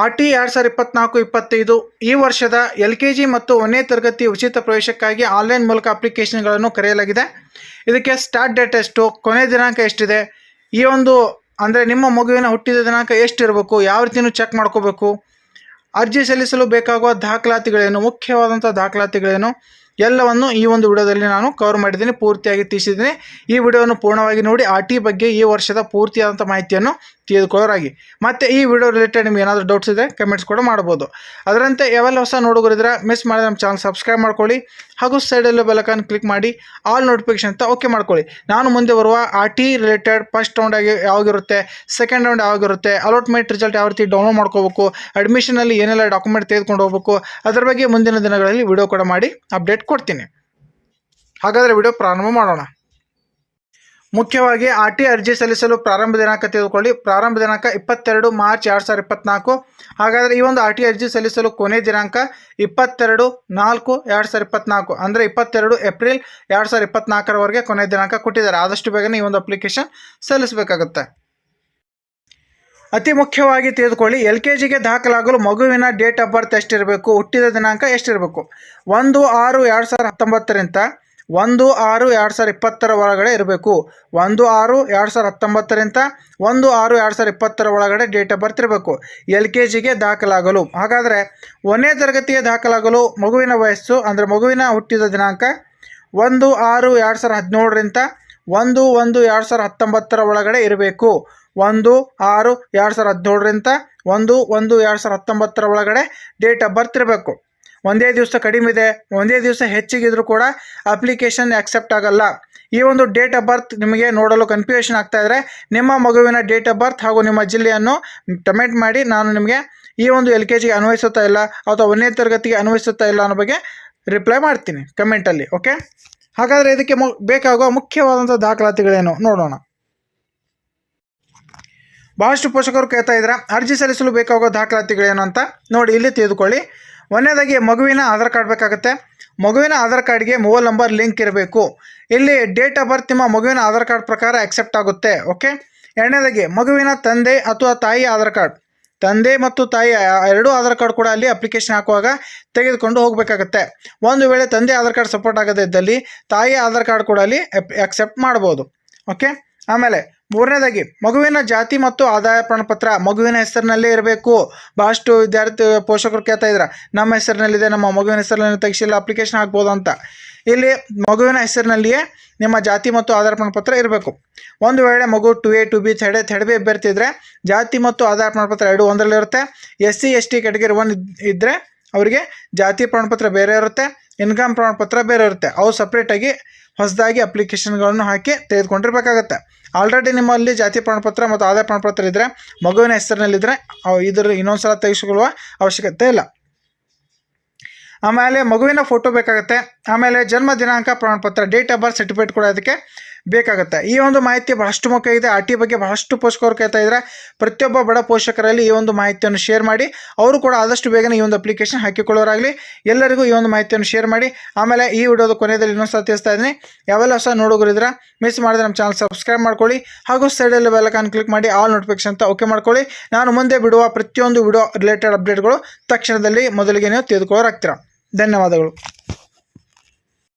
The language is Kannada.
ಆರ್ ಟಿ ಎರಡು ಸಾವಿರದ ಇಪ್ಪತ್ನಾಲ್ಕು, ಇಪ್ಪತ್ತೈದು ಈ ವರ್ಷದ ಎಲ್ ಕೆ ಜಿ ಮತ್ತು ಒಂದನೇ ತರಗತಿ ಉಚಿತ ಪ್ರವೇಶಕ್ಕಾಗಿ ಆನ್ಲೈನ್ ಮೂಲಕ ಅಪ್ಲಿಕೇಶನ್ಗಳನ್ನು ಕರೆಯಲಾಗಿದೆ. ಇದಕ್ಕೆ ಸ್ಟಾರ್ಟ್ ಡೇಟ್ ಎಷ್ಟು, ಕೊನೆ ದಿನಾಂಕ ಎಷ್ಟಿದೆ, ಈ ಒಂದು ಅಂದರೆ ನಿಮ್ಮ ಮಗುವಿನ ಹುಟ್ಟಿದ ದಿನಾಂಕ ಎಷ್ಟಿರಬೇಕು, ಯಾವ ರೀತಿಯೂ ಚೆಕ್ ಮಾಡ್ಕೋಬೇಕು, ಅರ್ಜಿ ಸಲ್ಲಿಸಲು ಬೇಕಾಗುವ ದಾಖಲಾತಿಗಳೇನು, ಮುಖ್ಯವಾದಂಥ ದಾಖಲಾತಿಗಳೇನು ಎಲ್ಲವನ್ನು ಈ ಒಂದು ವಿಡಿಯೋದಲ್ಲಿ ನಾನು ಕವರ್ ಮಾಡಿದ್ದೀನಿ, ಪೂರ್ತಿಯಾಗಿ ತಿಳಿಸಿದ್ದೀನಿ. ಈ ವಿಡಿಯೋವನ್ನು ಪೂರ್ಣವಾಗಿ ನೋಡಿ, ಆ ಟಿ ಬಗ್ಗೆ ಈ ವರ್ಷದ ಪೂರ್ತಿಯಾದಂಥ ಮಾಹಿತಿಯನ್ನು ತಿಳಿದುಕೊಳ್ಳೋರಾಗಿ. ಮತ್ತು ಈ ವಿಡಿಯೋ ರಿಲೇಟೆಡ್ ನಿಮ್ಗೆ ಏನಾದರೂ ಡೌಟ್ಸ್ ಇದೆ ಕಮೆಂಟ್ಸ್ ಕೂಡ ಮಾಡ್ಬೋದು. ಅದರಂತೆ ಯಾವೆಲ್ಲ ಹೊಸ ನೋಡುಗರಿದ್ರೆ ಮಿಸ್ ಮಾಡಿದ ನಮ್ಮ ಚಾನಲ್ ಸಬ್ಸ್ಕ್ರೈಬ್ ಮಾಡ್ಕೊಳ್ಳಿ. ಹಾಗೂ ಸೈಡಲ್ಲೂ ಬೆಲಕನ್ನು ಕ್ಲಿಕ್ ಮಾಡಿ ಆಲ್ ನೋಟಿಫಿಕೇಷನ್ ಅಂತ ಓಕೆ ಮಾಡ್ಕೊಳ್ಳಿ. ನಾನು ಮುಂದೆ ಬರುವ ಆ ಟಿ ರಿಲೇಟೆಡ್ ಫಸ್ಟ್ ರೌಂಡ್ ಆಗಿ ಯಾವಾಗಿರುತ್ತೆ ಸೆಕೆಂಡ್ ರೌಂಡ್ ಯಾವಾಗಿರುತ್ತೆ ಅಲಾಟ್ಮೆಂಟ್ ರಿಸಲ್ಟ್ ಯಾವ ರೀತಿ ಡೌನ್ಲೋಡ್ ಮಾಡ್ಕೋಬೇಕು ಅಡ್ಮಿಷನಲ್ಲಿ ಏನೆಲ್ಲ ಡಾಕ್ಯುಮೆಂಟ್ ತೆಗೆದುಕೊಂಡು ಹೋಗಬೇಕು, ಅದರ ಬಗ್ಗೆ ಮುಂದಿನ ದಿನಗಳಲ್ಲಿ ವಿಡಿಯೋ ಕೂಡ ಮಾಡಿ ಅಪ್ಡೇಟ್ ಕೊಡ್ತೀನಿ. ಹಾಗಾದರೆ ವಿಡಿಯೋ ಪ್ರಾರಂಭ ಮಾಡೋಣ. ಮುಖ್ಯವಾಗಿ ಆರ್ ಟಿ ಅರ್ಜಿ ಸಲ್ಲಿಸಲು ಪ್ರಾರಂಭ ದಿನಾಂಕ ತೆಗೆದುಕೊಳ್ಳಿ. ಪ್ರಾರಂಭ ದಿನಾಂಕ ಇಪ್ಪತ್ತೆರಡು ಮಾರ್ಚ್ ಎರಡು ಸಾವಿರದ ಇಪ್ಪತ್ನಾಲ್ಕು. ಹಾಗಾದರೆ ಈ ಒಂದು ಆರ್ ಟಿ ಅರ್ಜಿ ಸಲ್ಲಿಸಲು ಕೊನೆ ದಿನಾಂಕ ಇಪ್ಪತ್ತೆರಡು ನಾಲ್ಕು ಎರಡು ಸಾವಿರದ ಇಪ್ಪತ್ನಾಲ್ಕು. ಅಂದರೆ ಇಪ್ಪತ್ತೆರಡು ಏಪ್ರಿಲ್ ಎರಡು ಸಾವಿರದ ಇಪ್ಪತ್ನಾಲ್ಕರವರೆಗೆ ಕೊನೆ ದಿನಾಂಕ ಕೊಟ್ಟಿದ್ದಾರೆ. ಆದಷ್ಟು ಬೇಗನೆ ಈ ಒಂದು ಅಪ್ಲಿಕೇಶನ್ ಸಲ್ಲಿಸಬೇಕಾಗುತ್ತೆ. ಅತಿ ಮುಖ್ಯವಾಗಿ ತಿಳಿದುಕೊಳ್ಳಿ ಎಲ್ ಕೆ ಜಿಗೆ ದಾಖಲಾಗಲು ಮಗುವಿನ ಡೇಟ್ ಆಫ್ ಬರ್ತ್ ಎಷ್ಟಿರಬೇಕು, ಹುಟ್ಟಿದ ದಿನಾಂಕ ಎಷ್ಟಿರಬೇಕು? ಒಂದು ಆರು ಎರಡು ಸಾವಿರದ ಹತ್ತೊಂಬತ್ತರಿಂದ ಒಂದು ಆರು ಎರಡು ಸಾವಿರದ ಇಪ್ಪತ್ತರ ಒಳಗಡೆ ಇರಬೇಕು. ಒಂದು ಆರು ಎರಡು ಸಾವಿರದ ಹತ್ತೊಂಬತ್ತರಿಂದ ಒಂದು ಆರು ಎರಡು ಸಾವಿರದ ಇಪ್ಪತ್ತರ ಒಳಗಡೆ ಡೇಟ್ ಆಫ್ ಬರ್ತ್ ಇರಬೇಕು. ಎಲ್ ಕೆ ಜಿಗೆ ದಾಖಲಾಗಲು. ಹಾಗಾದರೆ ಒಂದನೇ ತರಗತಿಗೆ ದಾಖಲಾಗಲು ಮಗುವಿನ ವಯಸ್ಸು, ಅಂದರೆ ಮಗುವಿನ ಹುಟ್ಟಿದ ದಿನಾಂಕ ಒಂದು ಆರು ಎರಡು ಸಾವಿರದ ಹದಿನೇಳರಿಂದ ಒಂದು ಒಂದು ಎರಡು ಸಾವಿರದ ಹತ್ತೊಂಬತ್ತರ ಒಳಗಡೆ ಇರಬೇಕು. ಒಂದು, ಆರು, ಎರಡು ಸಾವಿರದ ಹದಿನೇಳರಿಂದ ಒಂದು ಒಂದು, ಎರಡು ಸಾವಿರದ ಹತ್ತೊಂಬತ್ತರ ಒಳಗಡೆ ಡೇಟ್ ಆಫ್ ಬರ್ತ್ ಇರಬೇಕು. ಒಂದೇ ದಿವಸ ಕಡಿಮೆ ಇದೆ, ಒಂದೇ ದಿವಸ ಹೆಚ್ಚಿಗಿದ್ರೂ ಕೂಡ ಅಪ್ಲಿಕೇಶನ್ ಆಕ್ಸೆಪ್ಟ್ ಆಗಲ್ಲ. ಈ ಒಂದು ಡೇಟ್ ಆಫ್ ಬರ್ತ್ ನಿಮಗೆ ನೋಡಲು ಕನ್ಫ್ಯೂಷನ್ ಆಗ್ತಾ ಇದ್ದರೆ ನಿಮ್ಮ ಮಗುವಿನ ಡೇಟ್ ಆಫ್ ಬರ್ತ್ ಹಾಗೂ ನಿಮ್ಮ ಜಿಲ್ಲೆಯನ್ನು ಕಮೆಂಟ್ ಮಾಡಿ, ನಾನು ನಿಮಗೆ ಈ ಒಂದು ಎಲ್ ಕೆ ಜಿಗೆ ಅನ್ವಯಿಸುತ್ತಾ ಇಲ್ಲ ಅಥವಾ ಒಂದನೇ ತರಗತಿಗೆ ಅನ್ವಯಿಸುತ್ತಾ ಇಲ್ಲ ಅನ್ನೋ ಬಗ್ಗೆ ರಿಪ್ಲೈ ಮಾಡ್ತೀನಿ ಕಮೆಂಟಲ್ಲಿ ಓಕೆ ಹಾಗಾದರೆ ಇದಕ್ಕೆ ಮು, ಬೇಕಾಗುವ ಮುಖ್ಯವಾದಂಥ ದಾಖಲಾತಿಗಳೇನು? ನೋಡೋಣ. ಭಾಳಷ್ಟು ಪೋಷಕರು ಕೇಳ್ತಾ ಇದ್ದಾರೆ, ಅರ್ಜಿ ಸಲ್ಲಿಸಲು ಬೇಕಾಗುವ ದಾಖಲಾತಿಗಳೇನು ಅಂತ ನೋಡಿ ಇಲ್ಲಿ ತಿಳಿದುಕೊಳ್ಳಿ. ಒಂದನೇದಾಗಿ ಮಗುವಿನ ಆಧಾರ್ ಕಾರ್ಡ್ ಬೇಕಾಗುತ್ತೆ. ಮಗುವಿನ ಆಧಾರ್ ಕಾರ್ಡ್ಗೆ ಮೊಬೈಲ್ ನಂಬರ್, ಲಿಂಕ್ ಇರಬೇಕು. ಇಲ್ಲಿ ಡೇಟ್ ಆಫ್ ಬರ್ತ್ ನಿಮ್ಮ ಮಗುವಿನ ಆಧಾರ್ ಕಾರ್ಡ್ ಪ್ರಕಾರ ಅಕ್ಸೆಪ್ಟ್ ಆಗುತ್ತೆ, ಓಕೆ? ಎರಡನೇದಾಗಿ ಮಗುವಿನ ತಂದೆ ಅಥವಾ ತಾಯಿ ಆಧಾರ್ ಕಾರ್ಡ್. ತಂದೆ ಮತ್ತು ತಾಯಿ ಎರಡೂ ಆಧಾರ್ ಕಾರ್ಡ್ ಕೂಡ ಅಲ್ಲಿ ಅಪ್ಲಿಕೇಶನ್ ಹಾಕುವಾಗ ತೆಗೆದುಕೊಂಡು ಹೋಗಬೇಕಾಗತ್ತೆ. ಒಂದು ವೇಳೆ ತಂದೆ ಆಧಾರ್ ಕಾರ್ಡ್ ಸಪೋರ್ಟ್ ಆಗದೇ ಇದ್ದಲ್ಲಿ ತಾಯಿ ಆಧಾರ್ ಕಾರ್ಡ್ ಕೂಡ ಅಲ್ಲಿ ಅಕ್ಸೆಪ್ಟ್ ಮಾಡ್ಬೋದು, ಓಕೆ? ಆಮೇಲೆ ಮೂರನೇದಾಗಿ, ಮಗುವಿನ ಜಾತಿ ಮತ್ತು ಆದಾಯ ಪ್ರಮಾಣಪತ್ರ ಮಗುವಿನ ಹೆಸರಿನಲ್ಲೇ ಇರಬೇಕು. ಭಾಳಷ್ಟು ವಿದ್ಯಾರ್ಥಿ ಪೋಷಕರು ಕೇಳ್ತಾ ಇದ್ರ, ನಮ್ಮ ಹೆಸರಿನಲ್ಲಿದೆ, ನಮ್ಮ ಮಗುವಿನ ಹೆಸರಿನಲ್ಲಿ ತೆಗಿಸಿಲ್ಲ ಅಪ್ಲಿಕೇಶನ್ ಹಾಕ್ಬೋದು ಅಂತ. ಇಲ್ಲಿ ಮಗುವಿನ ಹೆಸರಿನಲ್ಲಿಯೇ ನಿಮ್ಮ ಜಾತಿ ಮತ್ತು ಆಧಾರ ಪ್ರಮಾಣಪತ್ರ ಇರಬೇಕು. ಒಂದು ವೇಳೆ ಮಗು two A, two B third third B ಅಭ್ಯರ್ಥಿ ಇದ್ದರೆ ಜಾತಿ ಮತ್ತು ಆಧಾರ ಪ್ರಮಾಣಪತ್ರ ಎರಡು ಒಂದರಲ್ಲಿರುತ್ತೆ S C, S T category one ಇದ್ದರೆ ಅವರಿಗೆ ಜಾತಿ ಪ್ರಮಾಣಪತ್ರ ಬೇರೆ ಇರುತ್ತೆ, ಇನ್ಕಮ್ ಪ್ರಮಾಣಪತ್ರ ಬೇರೆ ಇರುತ್ತೆ. ಅವು ಸಪ್ರೇಟಾಗಿ ಹೊಸದಾಗಿ ಅಪ್ಲಿಕೇಶನ್ಗಳನ್ನು ಹಾಕಿ ತೆಗೆದುಕೊಂಡಿರ್ಬೇಕಾಗತ್ತೆ. ಆಲ್ರೆಡಿ ನಿಮ್ಮಲ್ಲಿ ಜಾತಿ ಪ್ರಮಾಣಪತ್ರ ಮತ್ತು ಆದಾಯ ಪ್ರಮಾಣಪತ್ರ ಇದ್ದರೆ ಮಗುವಿನ ಹೆಸರಿನಲ್ಲಿದ್ದರೆ ಇದ್ರ ಇನ್ನೊಂದು ಸಲ ತೆಗೆಸಿಕೊಳ್ಳುವ ಅವಶ್ಯಕತೆ ಇಲ್ಲ. ಆಮೇಲೆ ಮಗುವಿನ ಫೋಟೋ ಬೇಕಾಗುತ್ತೆ. ಆಮೇಲೆ ಜನ್ಮ ದಿನಾಂಕ ಪ್ರಮಾಣಪತ್ರ ಡೇಟ್ ಆಫ್ ಬರ್ತ್ ಸರ್ಟಿಫಿಕೇಟ್ ಕೂಡ ಅದಕ್ಕೆ ಬೇಕಾಗುತ್ತೆ. ಈ ಒಂದು ಮಾಹಿತಿ ಬಹಳಷ್ಟು ಮುಖ್ಯ ಇದೆ ಆರ್ ಟಿ ಬಗ್ಗೆ ಬಹಳಷ್ಟು ಪೋಷಕರು ಕೇಳ್ತಾ ಇದ್ದಾರೆ. ಪ್ರತಿಯೊಬ್ಬ ಬಡ ಪೋಷಕರಲ್ಲಿ ಈ ಒಂದು ಮಾಹಿತಿಯನ್ನು ಶೇರ್ ಮಾಡಿ. ಅವರು ಕೂಡ ಆದಷ್ಟು ಬೇಗನೆ ಈ ಒಂದು ಅಪ್ಲಿಕೇಶನ್ ಹಾಕಿಕೊಳ್ಳೋರಾಗಲಿ. ಎಲ್ಲರಿಗೂ ಈ ಒಂದು ಮಾಹಿತಿಯನ್ನು ಶೇರ್ ಮಾಡಿ. ಆಮೇಲೆ ಈ ವಿಡಿಯೋದ ಕೊನೆಯಲ್ಲಿ ಇನ್ನೊಂದು ಸಲ ತಿಳಿಸ್ತಾ ಇದ್ದೀನಿ. ಯಾವೆಲ್ಲ ಹೊಸ ನೋಡೋರಿದ್ರೆ ಮಿಸ್ ಮಾಡಿದ್ರೆ ನಮ್ಮ ಚಾನಲ್ ಸಬ್ಸ್ಕ್ರೈಬ್ ಮಾಡ್ಕೊಳ್ಳಿ. ಹಾಗೂ ಸೈಡಲ್ಲಿ ಬೆಲ್ಲಕಾನ್ ಕ್ಲಿಕ್ ಮಾಡಿ ಆಲ್ ನೋಟಿಫಿಕೇಶನ್ ಅಂತ ಓಕೆ ಮಾಡ್ಕೊಳ್ಳಿ. ನಾನು ಮುಂದೆ ಬಿಡುವ ಪ್ರತಿಯೊಂದು ವಿಡಿಯೋ ರಿಲೇಟೆಡ್ ಅಪ್ಡೇಟ್ಗಳು ತಕ್ಷಣದಲ್ಲಿ ಮೊದಲಿಗೆ ನೀವು ತೆಗೆದುಕೊಳ್ಳೋರಾಗ್ತೀರಾ ಧನ್ಯವಾದಗಳು.